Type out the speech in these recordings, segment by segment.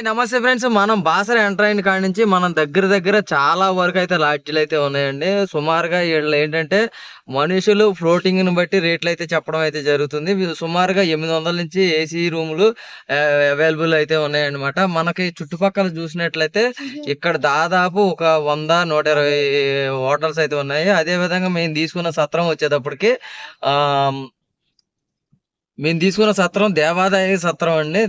Hi నమస్తే friends. మనం Basara enter అయిన కాడి నుంచి మనం దగ్గర దగ్గర చాలా వరకు అయితే లాడ్జీలు అయితే ఉన్నాయండి. సుమారుగా వీళ్ళు ఏంటంటే మనుషులు ఫ్లోటింగ్ని బట్టి రేట్లు అయితే చెప్పడం అయితే జరుగుతుంది. సుమారుగా ఎనిమిది వందల నుంచి ఏసీ రూములు అవైలబుల్ అయితే ఉన్నాయన్నమాట. మనకి చుట్టుపక్కల చూసినట్లయితే ఇక్కడ దాదాపు ఒక వంద నూట ఇరవై హోటల్స్ అయితే ఉన్నాయి. అదే విధంగా మేము తీసుకున్న సత్రం వచ్చేటప్పటికి ఆ మేము తీసుకున్న సత్రం దేవాదాయ సత్రం అండి.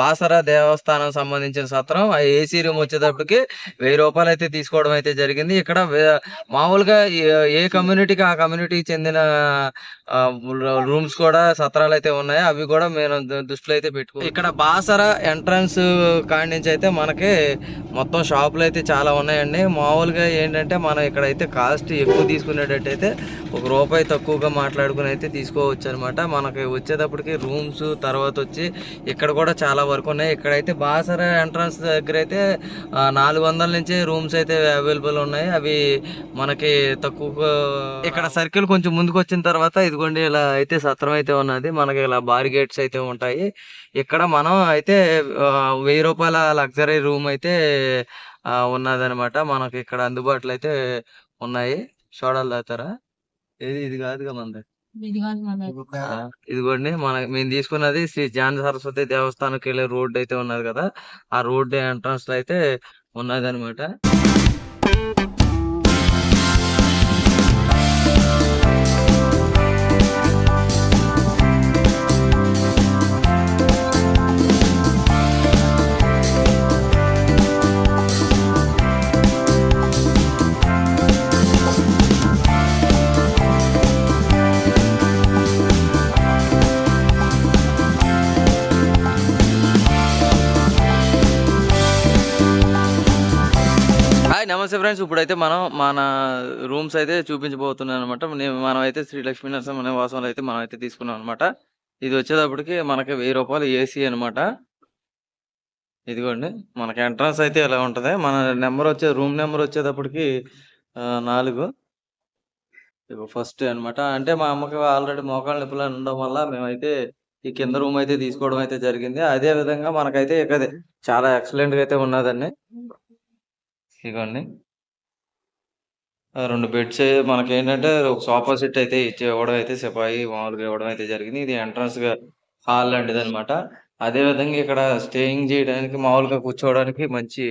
బాసర దేవస్థానం సంబంధించిన సత్రం. ఆ ఏసీ రూమ్ వచ్చేటప్పటికి వెయ్యి రూపాయలు అయితే తీసుకోవడం అయితే జరిగింది. ఇక్కడ మామూలుగా ఏ- కమ్యూనిటీకి ఆ కమ్యూనిటీకి చెందిన రూమ్స్ కూడా సత్రాలు అయితే ఉన్నాయి. అవి కూడా మేము దృష్టిలో అయితే పెట్టుకో ఇక్కడ బాసర ఎంట్రన్స్ కాడి నుంచి అయితే మనకి మొత్తం షాపులు అయితే చాలా ఉన్నాయండి. మామూలుగా ఏంటంటే మనం ఇక్కడ అయితే కాస్ట్ ఎక్కువ తీసుకునేటట్టయితే ఒక రూపాయి తక్కువగా మాట్లాడుకుని అయితే తీసుకోవచ్చు అనమాట మనకి వచ్చేటప్పటికి రూమ్స్ తర్వాత వచ్చి ఇక్కడ కూడా చాలా వరకు ఉన్నాయి. ఇక్కడైతే బాసర ఎంట్రన్స్ దగ్గర అయితే నాలుగు వందల నుంచి రూమ్స్ అయితే అవైలబుల్ ఉన్నాయి. అవి మనకి తక్కువ ఇక్కడ సర్కిల్ కొంచెం ముందుకు వచ్చిన తర్వాత ఇదిగోండి ఇలా అయితే సత్రం అయితే ఉన్నది. మనకి ఇలా బారిగేట్స్ అయితే ఉంటాయి. ఇక్కడ మనం అయితే వెయ్యి రూపాయల లగ్జరీ రూమ్ అయితే ఉన్నది అనమాట మనకి ఇక్కడ అందుబాటులో అయితే ఉన్నాయి. చూడాలి తర ఇది ఇది కాదుగా మనది ఇదిగోండి మన మేము తీసుకున్నది శ్రీ జాన సరస్వతి దేవస్థానంకి వెళ్ళే రోడ్ అయితే ఉన్నది కదా ఆ రోడ్ ఎంట్రన్స్లో అయితే ఉన్నది అనమాట నమస్తే ఫ్రెండ్స్ ఇప్పుడైతే మనం మన రూమ్స్ అయితే చూపించబోతున్నాం అనమాట మనం అయితే శ్రీ లక్ష్మీ నరసింహ నివాసంలో అయితే మనం అయితే తీసుకున్నాం అనమాట ఇది వచ్చేటప్పటికి మనకి వెయ్యి రూపాయలు ఏసీ అనమాట ఇదిగోండి మనకి ఎంట్రన్స్ అయితే ఇలా ఉంటది? మన నెంబర్ వచ్చే రూమ్ నెంబర్ వచ్చేటప్పటికి నాలుగు. ఫస్ట్ అన్నమాట. అంటే మా అమ్మకి ఆల్రెడీ మోకాళ్ళ నొప్పులు ఉండడం వల్ల మేమైతే ఈ కింద రూమ్ అయితే తీసుకోవడం అయితే జరిగింది. అదే విధంగా మనకైతే ఇక చాలా ఎక్సలెంట్గా అయితే ఉన్నదండి. ఇదిగోండి. రెండు బెడ్స్ మనకి ఏంటంటే ఒక సోఫా సెట్ అయితే ఇచ్చి ఇవ్వడం అయితే సిపాయి మామూలుగా ఇవ్వడం అయితే జరిగింది. ఇది ఎంట్రన్స్గా హాల్ లాంటిది అనమాట అదే విధంగా ఇక్కడ స్టేయింగ్ చేయడానికి మామూలుగా కూర్చోవడానికి మంచి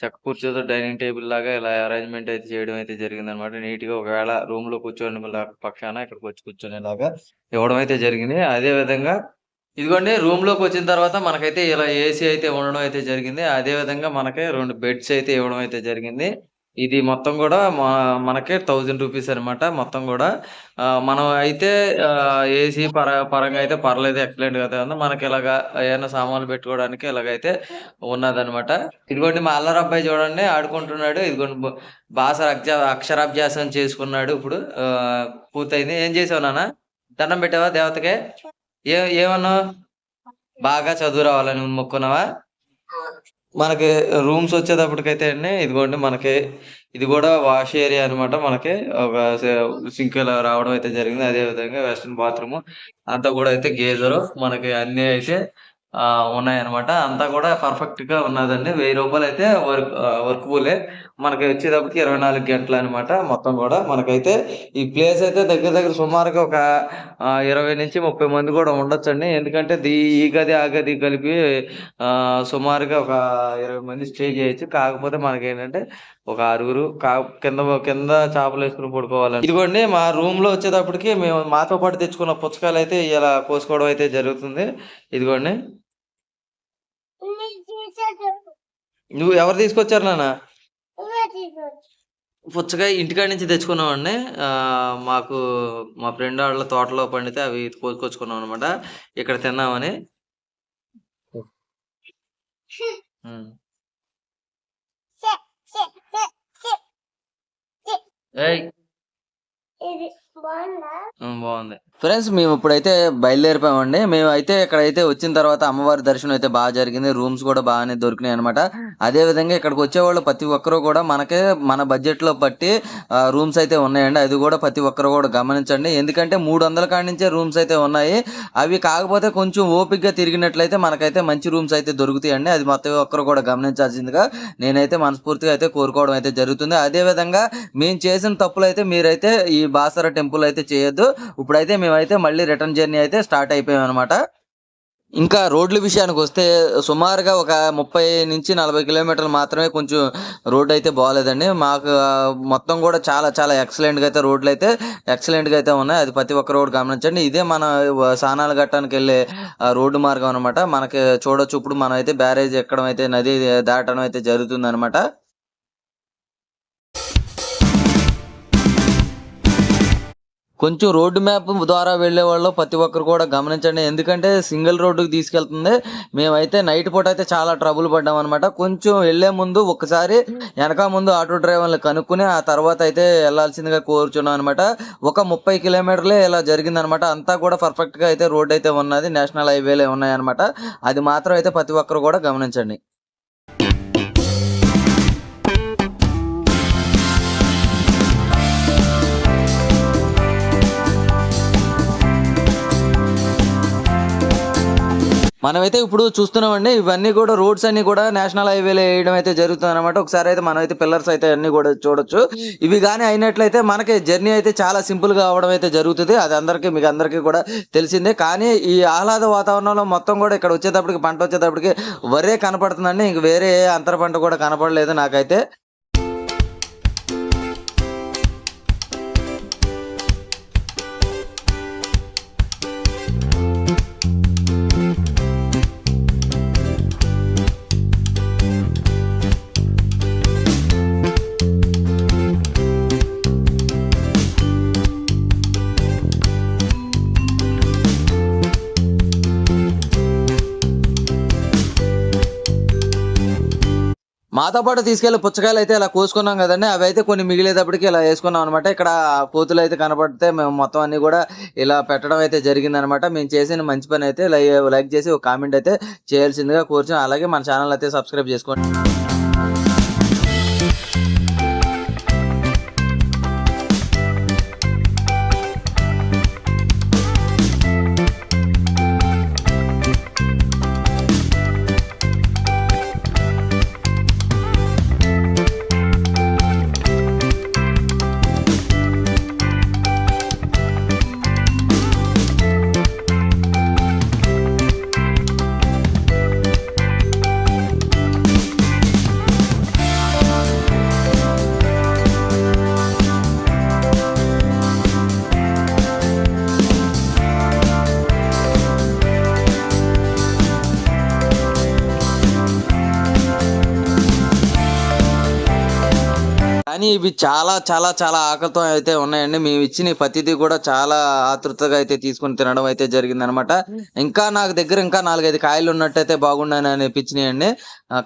చెక్క కూర్చోతో డైనింగ్ టేబుల్ లాగా ఇలా అరేంజ్మెంట్ అయితే చేయడం అయితే జరిగింది అనమాట నీట్గా ఒకవేళ రూమ్లో కూర్చోని పక్షాన ఇక్కడికి వచ్చి కూర్చునేలాగా ఇవ్వడం అయితే జరిగింది. అదే విధంగా ఇదిగోండి రూమ్లోకి వచ్చిన తర్వాత మనకైతే ఇలా ఏసీ అయితే ఉండడం అయితే జరిగింది. అదే విధంగా మనకి రెండు బెడ్స్ అయితే ఇవ్వడం అయితే జరిగింది. ఇది మొత్తం కూడా మా- మనకి థౌజండ్ రూపీస్ అన్నమాట మొత్తం కూడా. మనం అయితే ఏసీ పర పరంగా అయితే పర్లేదు ఎక్సలెంట్ కదా ఉంది. మనకి ఇలాగా ఏమైనా సామాన్లు పెట్టుకోవడానికి ఇలాగైతే ఉన్నదన్నమాట. ఇదిగోండి మా అల్లరి అబ్బాయి చూడండి ఆడుకుంటున్నాడు. ఇదిగోండి బ- భాష అక్షరాభ్యాసం చేసుకున్నాడు ఇప్పుడు. పూర్తయింది. ఏం చేసావు నాన్న? దండం పెట్టావా దేవతకే? ఏ ఏమన్నావు? బాగా చదువు రావాలని మొక్కున్నావా? మనకి రూమ్స్ వచ్చేటప్పటికైతే అండి ఇదిగోండి మనకి ఇది కూడా వాష్ ఏరియా అన్నమాట మనకి. ఒక సింక్ రావడం అయితే జరిగింది. అదే విధంగా వెస్ట్రన్ బాత్రూమ్ అంతా కూడా అయితే గేజర్ మనకి అన్ని అయితే ఉన్నాయన్నమాట. అంతా కూడా పర్ఫెక్ట్గా ఉన్నదండి. వెయ్యి రూపాయలు అయితే వర్క్ వర్కబులే మనకి వచ్చేటప్పటికి ఇరవై నాలుగు గంటలు అనమాట మొత్తం కూడా. మనకైతే ఈ ప్లేస్ అయితే దగ్గర దగ్గర సుమారుగా ఒక ఇరవై నుంచి ముప్పై మంది కూడా ఉండొచ్చండి. ఎందుకంటే దీ ఈ గది ఆ గది కలిపి సుమారుగా ఒక ఇరవై మంది స్టే చేయొచ్చు. కాకపోతే మనకి ఏంటంటే ఒక ఆరుగురు కా కింద కింద చేపలు వేసుకుని పడుకోవాలండి ఇదిగోండి మా రూమ్లో వచ్చేటప్పటికి మేము మాతో పాటు తెచ్చుకున్న పుచ్చకాయలు అయితే ఇలా కోసుకోవడం అయితే జరుగుతుంది. ఇదిగోండి. నువ్వు ఎవరు తీసుకొచ్చారు నాన్న? పుచ్చకాయ ఇంటికాడ నుంచి తెచ్చుకున్నామండి. మాకు మా ఫ్రెండ్ వాళ్ళ తోటలో పండితే అవి కోసుకొచ్చుకున్నాం అనమాట ఇక్కడ తిన్నామని. బాగుంది. ఫ్రెండ్స్ మేము ఇప్పుడైతే బయలుదేరిపోయామండి. మేము అయితే ఇక్కడైతే వచ్చిన తర్వాత అమ్మవారి దర్శనం అయితే బాగా జరిగింది. రూమ్స్ కూడా బాగానే దొరికినాయి అనమాట అదే విధంగా ఇక్కడికి వచ్చేవాళ్ళు ప్రతి ఒక్కరు కూడా మనకే మన బడ్జెట్లో పట్టి బట్టి రూమ్స్ అయితే ఉన్నాయండి. అది కూడా ప్రతి ఒక్కరు కూడా గమనించండి. ఎందుకంటే మూడు వందల కాడి నుంచే రూమ్స్ అయితే ఉన్నాయి. అవి కాకపోతే కొంచెం ఓపిక్గా తిరిగినట్లయితే మనకైతే మంచి రూమ్స్ అయితే దొరుకుతాయండి. అది ప్రతి ఒక్కరు కూడా గమనించాల్సిందిగా నేనైతే మనస్ఫూర్తిగా అయితే కోరుకోవడం అయితే జరుగుతుంది. అదే విధంగా మేము చేసిన తప్పులు అయితే మీరైతే ఈ బాసర టెంపుల్ అయితే చేయొద్దు. ఇప్పుడైతే మేము మేమైతే మళ్ళీ రిటర్న్ జర్నీ అయితే స్టార్ట్ అయిపోయాం అనమాట ఇంకా రోడ్ల విషయానికి వస్తే సుమారుగా ఒక ముప్పై నుంచి నలభై కిలోమీటర్లు మాత్రమే కొంచెం రోడ్ అయితే బాగాలేదండి మాకు మొత్తం కూడా చాలా చాలా ఎక్సలెంట్గా అయితే రోడ్లు అయితే ఎక్సలెంట్గా అయితే ఉన్నాయి. అది ప్రతి ఒక్క రోడ్ గమనించండి. ఇదే మన సానాల ఘట్టానికి వెళ్ళే ఆ, రోడ్డు మార్గం అనమాట మనకి చూడొచ్చు. ఇప్పుడు మనం అయితే బ్యారేజ్ ఎక్కడం అయితే నది దాటడం అయితే జరుగుతుంది అనమాట కొంచెం రోడ్డు మ్యాప్ ద్వారా వెళ్ళే వాళ్ళు ప్రతి ఒక్కరు కూడా గమనించండి. ఎందుకంటే సింగిల్ రోడ్డుకి తీసుకెళ్తుంది. మేమైతే నైట్ పూట అయితే చాలా ట్రబుల్ పడ్డాం అనమాట కొంచెం వెళ్ళే ముందు ఒకసారి వెనక ముందు ఆటో డ్రైవర్లు కనుక్కుని ఆ తర్వాత అయితే వెళ్ళాల్సిందిగా కోరుచున్నాం అనమాట ఒక ముప్పై కిలోమీటర్లే ఇలా జరిగిందనమాట అంతా కూడా పర్ఫెక్ట్గా అయితే రోడ్ అయితే ఉన్నది. నేషనల్ హైవేలే ఉన్నాయన్నమాట. అది మాత్రం అయితే ప్రతి ఒక్కరు కూడా గమనించండి. మనమైతే ఇప్పుడు చూస్తున్నామండి ఇవన్నీ కూడా రోడ్స్ అన్ని కూడా నేషనల్ హైవేలు వేయడం అయితే జరుగుతుంది అనమాట ఒకసారి అయితే మనం అయితే పిల్లర్స్ అయితే అన్ని కూడా చూడొచ్చు. ఇవి కానీ అయినట్లయితే మనకి జర్నీ అయితే చాలా సింపుల్గా అవడం అయితే జరుగుతుంది. అది అందరికీ మీకు అందరికీ కూడా తెలిసిందే. కానీ ఈ ఆహ్లాద వాతావరణంలో మొత్తం కూడా ఇక్కడ వచ్చేటప్పటికి పంట వచ్చేటప్పటికి వరే కనపడుతుందండి. ఇంక వేరే అంతర పంట కూడా కనపడలేదు నాకైతే. మాతో పాటు తీసుకెళ్ళి పుచ్చకాయలు అయితే ఇలా కోసుకున్నాం కదండి. అవి అయితే కొన్ని మిగిలేటప్పటికి ఇలా వేసుకున్నాం అనమాట ఇక్కడ కోతులు అయితే కనపడితే మేము మొత్తం అన్ని కూడా ఇలా పెట్టడం అయితే జరిగింది అనమాట మేము చేసిన మంచి పని అయితే లై- లైక్ చేసి ఒక కామెంట్ అయితే చేయాల్సిందిగా కోరుచున్నాం. అలాగే మన ఛానల్ అయితే సబ్స్క్రైబ్ చేసుకోండి. కానీ ఇవి చాలా చాలా చాలా ఆకలితో అయితే ఉన్నాయండి. మేము ఇచ్చిన ప్రతిదీ కూడా చాలా ఆతృతగా అయితే తీసుకుని తినడం అయితే జరిగింది అనమాట ఇంకా నాకు దగ్గర ఇంకా నాలుగైదు కాయలు ఉన్నట్టయితే బాగుండని అనిపించినాయండి.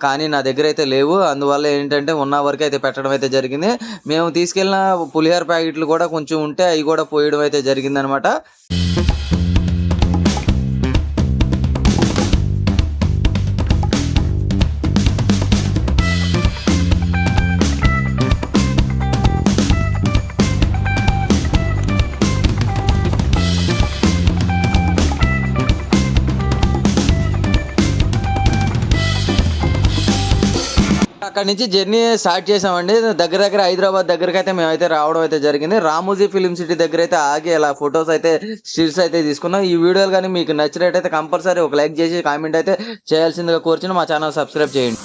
కానీ నా దగ్గర అయితే లేవు. అందువల్ల ఏంటంటే ఉన్న వరకు అయితే పెట్టడం అయితే జరిగింది. మేము తీసుకెళ్ళిన పులిహోర ప్యాకెట్లు కూడా కొంచెం ఉంటే అవి కూడా పోయడం అయితే జరిగింది అక్కడి నుంచి జర్నీ స్టార్ట్ చేసామండి. దగ్గర దగ్గర హైదరాబాద్ దగ్గరకు అయితే మేమైతే రావడం అయితే జరిగింది. రామోజీ ఫిలిం సిటీ దగ్గర అయితే ఆగి ఇలా ఫొటోస్ అయితే స్టిల్స్ అయితే తీసుకున్నాం. ఈ వీడియోలు కానీ మీకు నచ్చినట్టయితే కంపల్సరీ ఒక లైక్ చేసి కామెంట్ అయితే చేయాల్సిందిగా కోరుచుని మా ఛానల్ సబ్స్క్రైబ్ చేయండి.